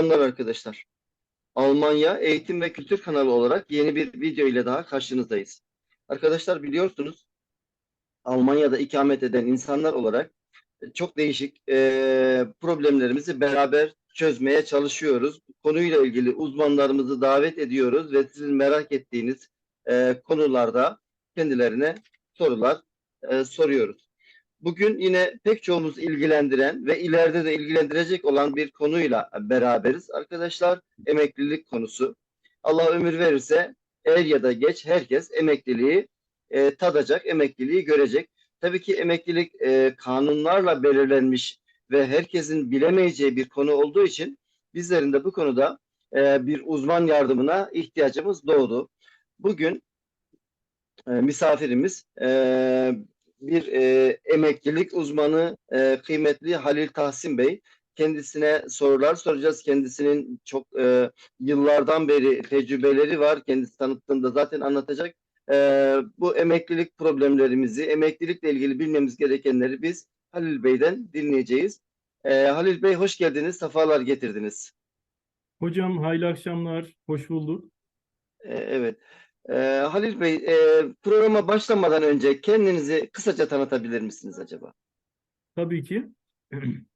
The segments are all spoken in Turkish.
Selamlar arkadaşlar. Almanya Eğitim ve Kültür kanalı olarak yeni bir video ile daha karşınızdayız. Arkadaşlar biliyorsunuz Almanya'da ikamet eden insanlar olarak çok değişik e, problemlerimizi beraber çözmeye çalışıyoruz. Konuyla ilgili uzmanlarımızı davet ediyoruz ve sizin merak ettiğiniz e, konularda kendilerine sorular e, soruyoruz. Bugün yine pek çoğumuz ilgilendiren ve ileride de ilgilendirecek olan bir konuyla beraberiz. Arkadaşlar emeklilik konusu. Allah ömür verirse er ya da geç herkes emekliliği e, tadacak, emekliliği görecek. Tabii ki emeklilik e, kanunlarla belirlenmiş ve herkesin bilemeyeceği bir konu olduğu için bizlerin de bu konuda e, bir uzman yardımına ihtiyacımız doğdu. Bugün e, misafirimiz e, bir e, emeklilik uzmanı e, kıymetli Halil Tahsin Bey. Kendisine sorular soracağız. Kendisinin çok e, yıllardan beri tecrübeleri var. Kendisi tanıttığında zaten anlatacak. E, bu emeklilik problemlerimizi, emeklilikle ilgili bilmemiz gerekenleri biz Halil Bey'den dinleyeceğiz. E, Halil Bey hoş geldiniz, sefalar getirdiniz. Hocam hayırlı akşamlar, hoş bulduk. E, evet. E, Halil Bey, e, programa başlamadan önce kendinizi kısaca tanıtabilir misiniz acaba? Tabii ki.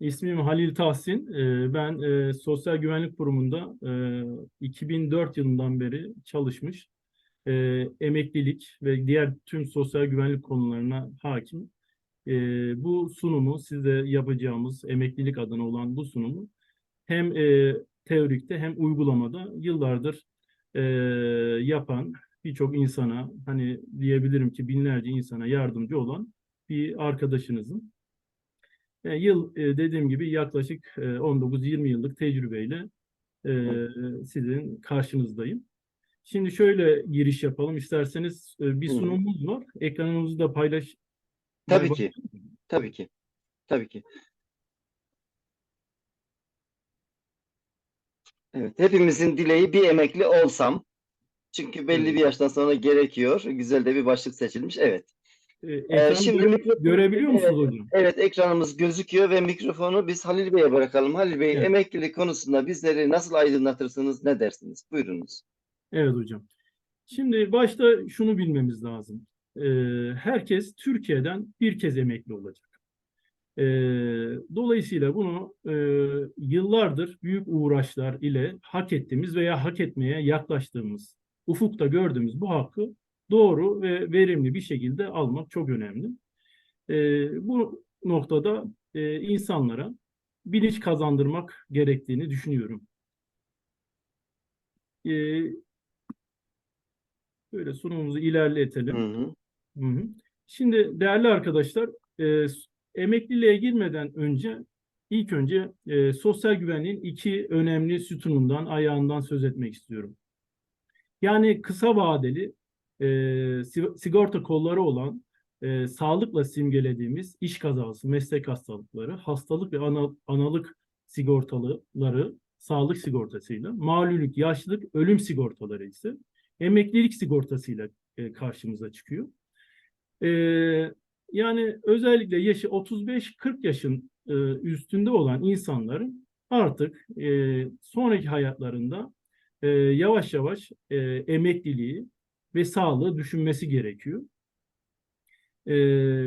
İsmim Halil Tahsin. Ee, Ben e, Sosyal Güvenlik Kurumu'nda e, 2004 yılından beri çalışmış, e, emeklilik ve diğer tüm sosyal güvenlik konularına hakim. E, Bu sunumu, sizde yapacağımız emeklilik adına olan bu sunumu hem e, teorikte hem uygulamada yıllardır e, yapan birçok insana, hani diyebilirim ki binlerce insana yardımcı olan bir arkadaşınızın. E, yıl e, dediğim gibi yaklaşık e, 19-20 yıllık tecrübeyle e, sizin karşınızdayım. Şimdi şöyle giriş yapalım. İsterseniz e, bir sunumumuz var. Ekranımızı da paylaş. Tabii ki. Tabii ki. Tabii ki. Evet, hepimizin dileği bir emekli olsam. Çünkü belli bir yaştan sonra gerekiyor. Güzel de bir başlık seçilmiş. Evet. Ee, ekranı şimdi gö- mikro- görebiliyor musunuz Evet, hocam? Evet, ekranımız gözüküyor ve mikrofonu biz Halil Bey'e bırakalım. Halil Bey, Evet. emeklilik konusunda bizleri nasıl aydınlatırsınız, ne dersiniz? Buyurunuz. Evet hocam. Şimdi başta şunu bilmemiz lazım. Ee, herkes Türkiye'den bir kez emekli olacak. Ee, dolayısıyla bunu e, yıllardır büyük uğraşlar ile hak ettiğimiz veya hak etmeye yaklaştığımız, ufukta gördüğümüz bu hakkı doğru ve verimli bir şekilde almak çok önemli. Ee, bu noktada e, insanlara bilinç kazandırmak gerektiğini düşünüyorum. Ee, Böyle sunumumuzu ilerletelim. Hı hı. Hı hı. Şimdi değerli arkadaşlar, e, emekliliğe girmeden önce ilk önce e, sosyal güvenliğin iki önemli sütunundan, ayağından söz etmek istiyorum. Yani kısa vadeli e, si- sigorta kolları olan e, sağlıkla simgelediğimiz iş kazası, meslek hastalıkları, hastalık ve ana- analık sigortaları sağlık sigortasıyla, malulük, yaşlılık, ölüm sigortaları ise emeklilik sigortasıyla e, karşımıza çıkıyor. E, yani özellikle yaşı 35-40 yaşın e, üstünde olan insanların artık e, sonraki hayatlarında e, yavaş yavaş e, emekliliği ve sağlığı düşünmesi gerekiyor. E,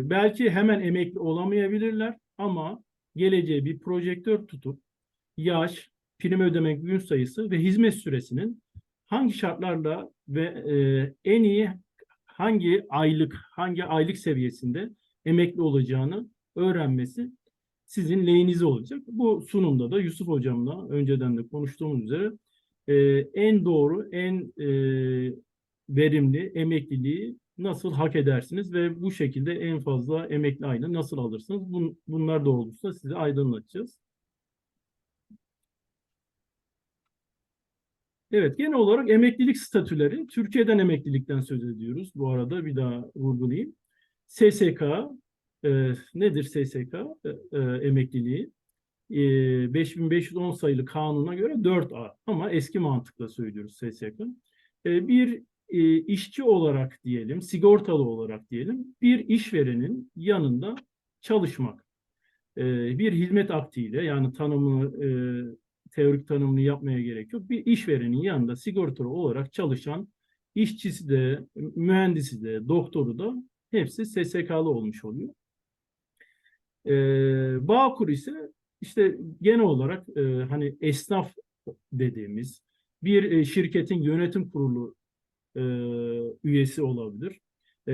belki hemen emekli olamayabilirler ama geleceğe bir projektör tutup yaş, prim ödeme gün sayısı ve hizmet süresinin hangi şartlarla ve e, en iyi hangi aylık, hangi aylık seviyesinde emekli olacağını öğrenmesi sizin lehinize olacak. Bu sunumda da Yusuf Hocam'la önceden de konuştuğumuz üzere e, en doğru, en e, verimli emekliliği nasıl hak edersiniz ve bu şekilde en fazla emekli ayını nasıl alırsınız? Bun- bunlar doğrultusunda size aydınlatacağız. Evet, genel olarak emeklilik statüleri, Türkiye'den emeklilikten söz ediyoruz. Bu arada bir daha vurgulayayım. SSK, e, nedir SSK e, e, emekliliği? E, 5510 sayılı kanuna göre 4A ama eski mantıkla söylüyoruz SSK. E, bir e, işçi olarak diyelim, sigortalı olarak diyelim, bir işverenin yanında çalışmak. e, bir hizmet aktiyle yani tanımını e, teorik tanımını yapmaya gerek yok. Bir işverenin yanında sigortalı olarak çalışan işçisi de, mühendisi de, doktoru da hepsi SSK'lı olmuş oluyor. E, Bağkur ise işte genel olarak e, hani esnaf dediğimiz bir e, şirketin yönetim kurulu e, üyesi olabilir. E,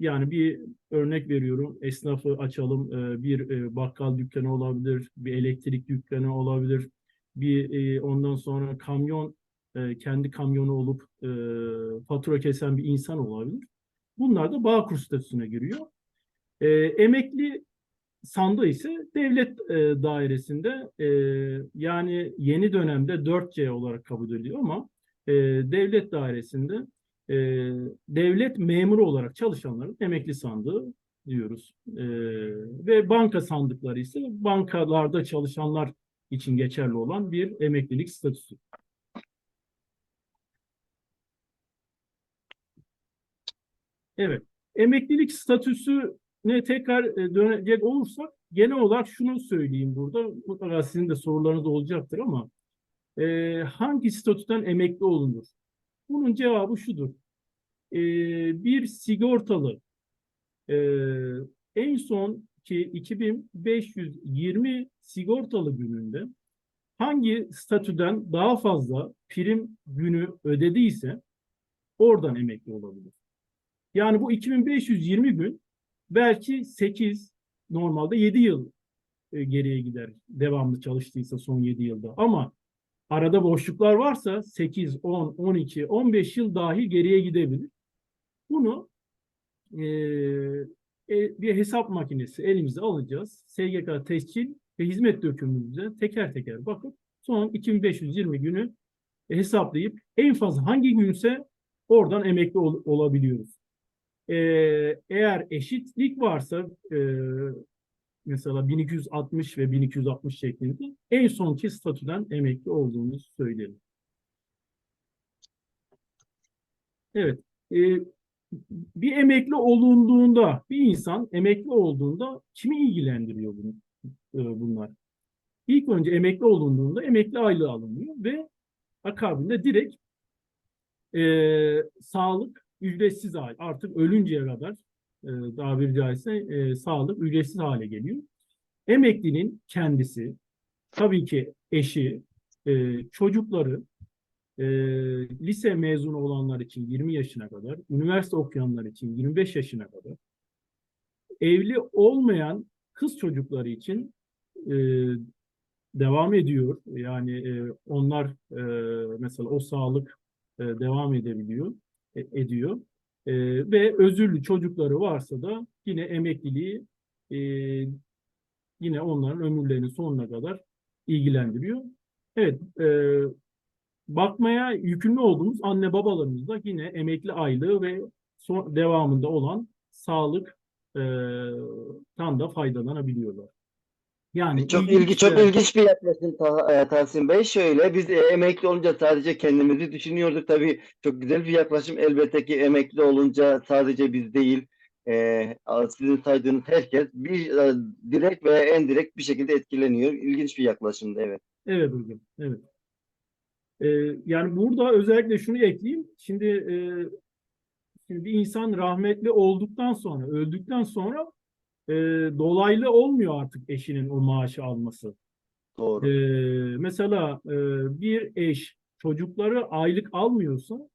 yani bir örnek veriyorum esnafı açalım e, bir e, bakkal dükkanı olabilir, bir elektrik dükkanı olabilir, bir e, ondan sonra kamyon kendi kamyonu olup fatura kesen bir insan olabilir. Bunlar da Bağkur statüsüne giriyor. Emekli sandığı ise devlet dairesinde yani yeni dönemde 4C olarak kabul ediliyor ama devlet dairesinde e, devlet memuru olarak çalışanların emekli sandığı diyoruz. E, ve banka sandıkları ise bankalarda çalışanlar için geçerli olan bir emeklilik statüsü. Evet, emeklilik statüsüne tekrar e, dönecek olursak genel olarak şunu söyleyeyim burada. Mutlaka sizin de sorularınız olacaktır ama e, hangi statüden emekli olunur? Bunun cevabı şudur. E, bir sigortalı e, en son ki 2520 sigortalı gününde hangi statüden daha fazla prim günü ödediyse oradan emekli olabilir. Yani bu 2520 gün belki 8 normalde 7 yıl e, geriye gider devamlı çalıştıysa son 7 yılda ama arada boşluklar varsa 8, 10, 12, 15 yıl dahi geriye gidebilir. Bunu e, e, bir hesap makinesi elimize alacağız. SGK tescil ve hizmet dökümümüze teker teker bakıp son 2520 günü hesaplayıp en fazla hangi günse oradan emekli ol- olabiliyoruz. Ee, eğer eşitlik varsa e, mesela 1260 ve 1260 şeklinde en sonki statüden emekli olduğumuzu söyleyelim. Evet. e, bir emekli olunduğunda, bir insan emekli olduğunda kimi ilgilendiriyor bunu, e, bunlar? İlk önce emekli olunduğunda emekli aylığı alınıyor ve akabinde direkt e, sağlık ücretsiz hale artık ölünceye kadar e, bir caizse e, sağlık ücretsiz hale geliyor. Emeklinin kendisi, tabii ki eşi, e, çocukları, e, lise mezunu olanlar için 20 yaşına kadar, üniversite okuyanlar için 25 yaşına kadar, evli olmayan kız çocukları için e, devam ediyor. Yani e, onlar e, mesela o sağlık e, devam edebiliyor, e, ediyor. E, ve özürlü çocukları varsa da yine emekliliği e, yine onların ömürlerinin sonuna kadar ilgilendiriyor. Evet, e, bakmaya yükümlü olduğumuz anne babalarımız da yine emekli aylığı ve son, devamında olan sağlık e, tam da faydalanabiliyorlar. Yani Çok ilginç ilgi çok ilginç bir yaklaşım e, Tahsin Bey. Şöyle biz e, emekli olunca sadece kendimizi düşünüyorduk. Tabii çok güzel bir yaklaşım. Elbette ki emekli olunca sadece biz değil, e, sizin saydığınız herkes bir e, direkt ve en direkt bir şekilde etkileniyor. İlginç bir yaklaşımdı evet. Evet hocam, evet. Ee, yani burada özellikle şunu ekleyeyim. Şimdi, e, şimdi bir insan rahmetli olduktan sonra, öldükten sonra e, dolaylı olmuyor artık eşinin o maaşı alması. Doğru. Ee, mesela e, bir eş çocukları aylık almıyorsa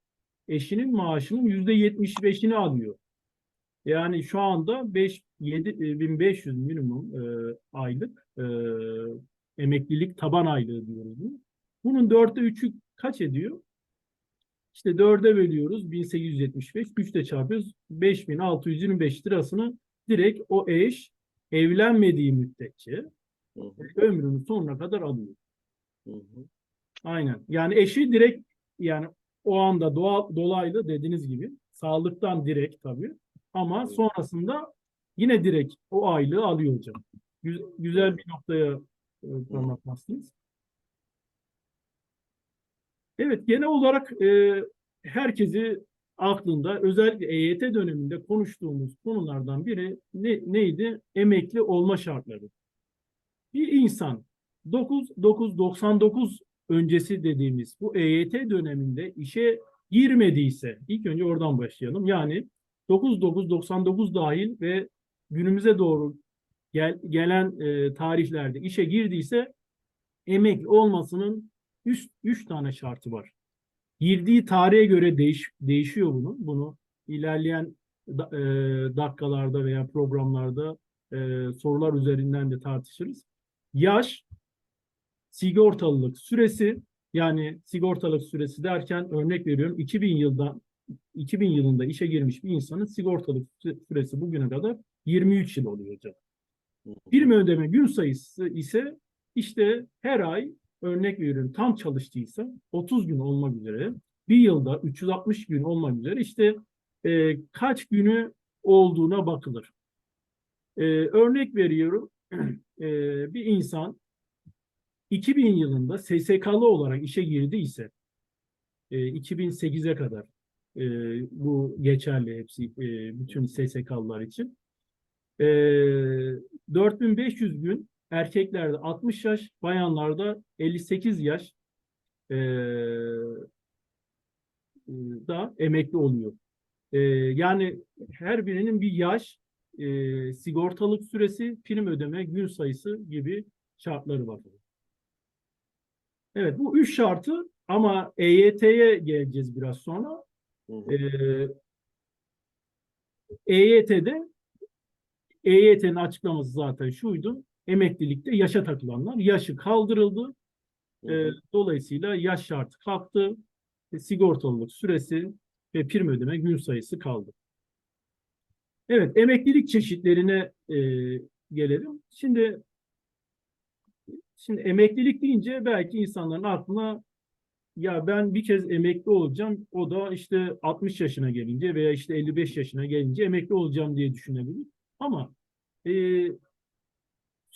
eşinin maaşının yüzde yetmiş beşini alıyor. Yani şu anda 5 7500 minimum e, aylık e, emeklilik taban aylığı diyoruz. bunu. Bunun dörtte üçü kaç ediyor? İşte dörde bölüyoruz 1875, üçte çarpıyoruz 5625 lirasını direkt o eş evlenmediği müddetçe Hı hı, ömrünün sonuna kadar alıyor. hı hı. Aynen. Yani eşi direkt yani o anda doğal, dolaylı dediğiniz gibi sağlıktan direkt tabii ama Evet. sonrasında yine direkt o aylığı alıyor hocam. Gü- güzel bir noktaya e, parmak bastınız. Evet genel olarak e, herkesi aklında özellikle EYT döneminde konuştuğumuz konulardan biri ne, neydi? Emekli olma şartları. Bir insan 9-9-99 öncesi dediğimiz bu EYT döneminde işe girmediyse, ilk önce oradan başlayalım. Yani 9-9-99 dahil ve günümüze doğru gel, gelen e, tarihlerde işe girdiyse emekli olmasının üst 3 tane şartı var. Girdiği tarihe göre değiş, değişiyor bunu. Bunu ilerleyen e, dakikalarda veya programlarda e, sorular üzerinden de tartışırız. Yaş, sigortalılık süresi yani sigortalık süresi derken örnek veriyorum 2000 yılda 2000 yılında işe girmiş bir insanın sigortalık sü- süresi bugüne kadar 23 yıl oluyor hocam. Prim ödeme gün sayısı ise işte her ay örnek veriyorum tam çalıştıysa 30 gün olmak üzere bir yılda 360 gün olmak üzere işte e, kaç günü olduğuna bakılır. E, örnek veriyorum e, bir insan 2000 yılında SSK'lı olarak işe girdiyse e, 2008'e kadar e, bu geçerli hepsi e, bütün SSK'lılar için. E, 4500 gün erkeklerde 60 yaş, bayanlarda 58 yaş e, da emekli oluyor. E, yani her birinin bir yaş, e, sigortalık süresi, prim ödeme, gün sayısı gibi şartları var. Evet bu üç şartı ama EYT'ye geleceğiz biraz sonra. Hı hı. EYT'de EYT'nin açıklaması zaten şuydu. Emeklilikte yaşa takılanlar yaşı kaldırıldı. Hı. dolayısıyla yaş şartı kalktı. E, sigortalılık süresi ve prim ödeme gün sayısı kaldı. Evet, emeklilik çeşitlerine e, gelelim. Şimdi şimdi emeklilik deyince belki insanların aklına ya ben bir kez emekli olacağım. O da işte 60 yaşına gelince veya işte 55 yaşına gelince emekli olacağım diye düşünebilir. Ama e,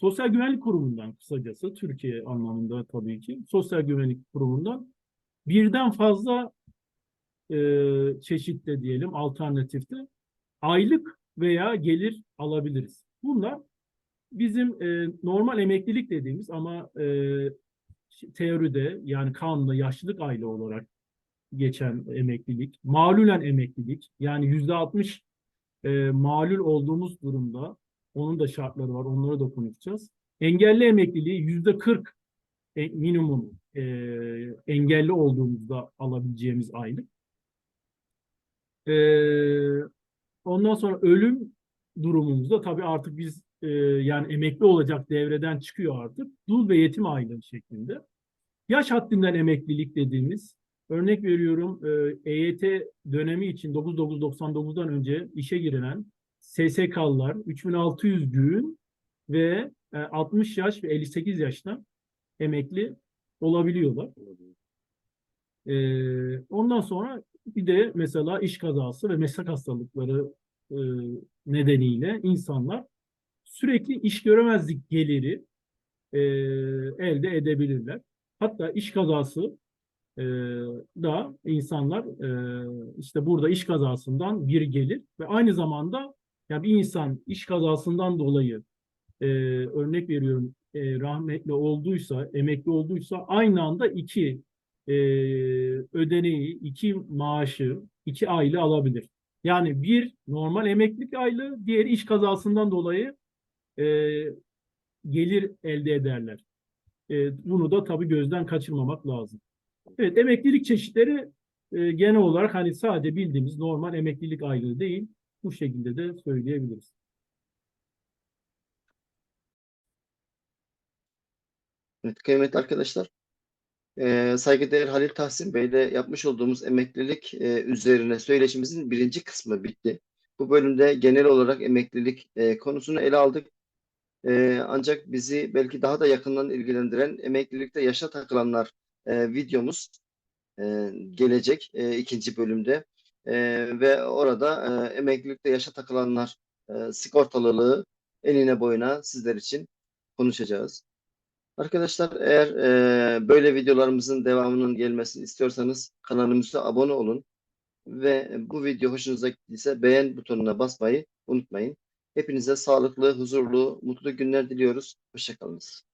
Sosyal Güvenlik Kurumu'ndan kısacası Türkiye anlamında tabii ki Sosyal Güvenlik Kurumu'ndan birden fazla e, çeşitte diyelim alternatifte aylık veya gelir alabiliriz. Bunlar bizim e, normal emeklilik dediğimiz ama e, teoride yani kanunda yaşlılık aylığı olarak geçen emeklilik, malulen emeklilik yani yüzde altmış e, malul olduğumuz durumda onun da şartları var, onları da konuşacağız. Engelli emekliliği yüzde kırk e, minimum e, engelli olduğumuzda alabileceğimiz aylık. E, ondan sonra ölüm durumumuzda tabii artık biz e, yani emekli olacak devreden çıkıyor artık. Dul ve yetim aylığı şeklinde. Yaş haddinden emeklilik dediğimiz örnek veriyorum e, EYT dönemi için 9999'dan önce işe girilen SSK'lılar 3600 gün ve e, 60 yaş ve 58 yaşta emekli olabiliyorlar. E, ondan sonra bir de mesela iş kazası ve meslek hastalıkları e, nedeniyle insanlar sürekli iş göremezlik geliri e, elde edebilirler. Hatta iş kazası e, da insanlar e, işte burada iş kazasından bir gelir ve aynı zamanda ya bir insan iş kazasından dolayı e, örnek veriyorum e, rahmetli olduysa, emekli olduysa aynı anda iki e, ödeneği, iki maaşı, iki aylığı alabilir. Yani bir normal emeklilik aylığı, diğeri iş kazasından dolayı e, gelir elde ederler. E, bunu da tabii gözden kaçırmamak lazım. Evet, emeklilik çeşitleri e, genel olarak hani sadece bildiğimiz normal emeklilik aylığı değil, bu şekilde de söyleyebiliriz. Evet, kıymetli arkadaşlar, e, saygıdeğer Halil Tahsin Bey ile yapmış olduğumuz emeklilik e, üzerine söyleşimizin birinci kısmı bitti. Bu bölümde genel olarak emeklilik e, konusunu ele aldık. Ancak bizi belki daha da yakından ilgilendiren emeklilikte yaşa takılanlar videomuz gelecek ikinci bölümde. E, ve orada e, emeklilikte yaşa takılanlar e, sigortalılığı enine boyuna sizler için konuşacağız. Arkadaşlar eğer e, böyle videolarımızın devamının gelmesini istiyorsanız kanalımıza abone olun. Ve bu video hoşunuza gittiyse beğen butonuna basmayı unutmayın. Hepinize sağlıklı, huzurlu, mutlu günler diliyoruz. Hoşçakalınız.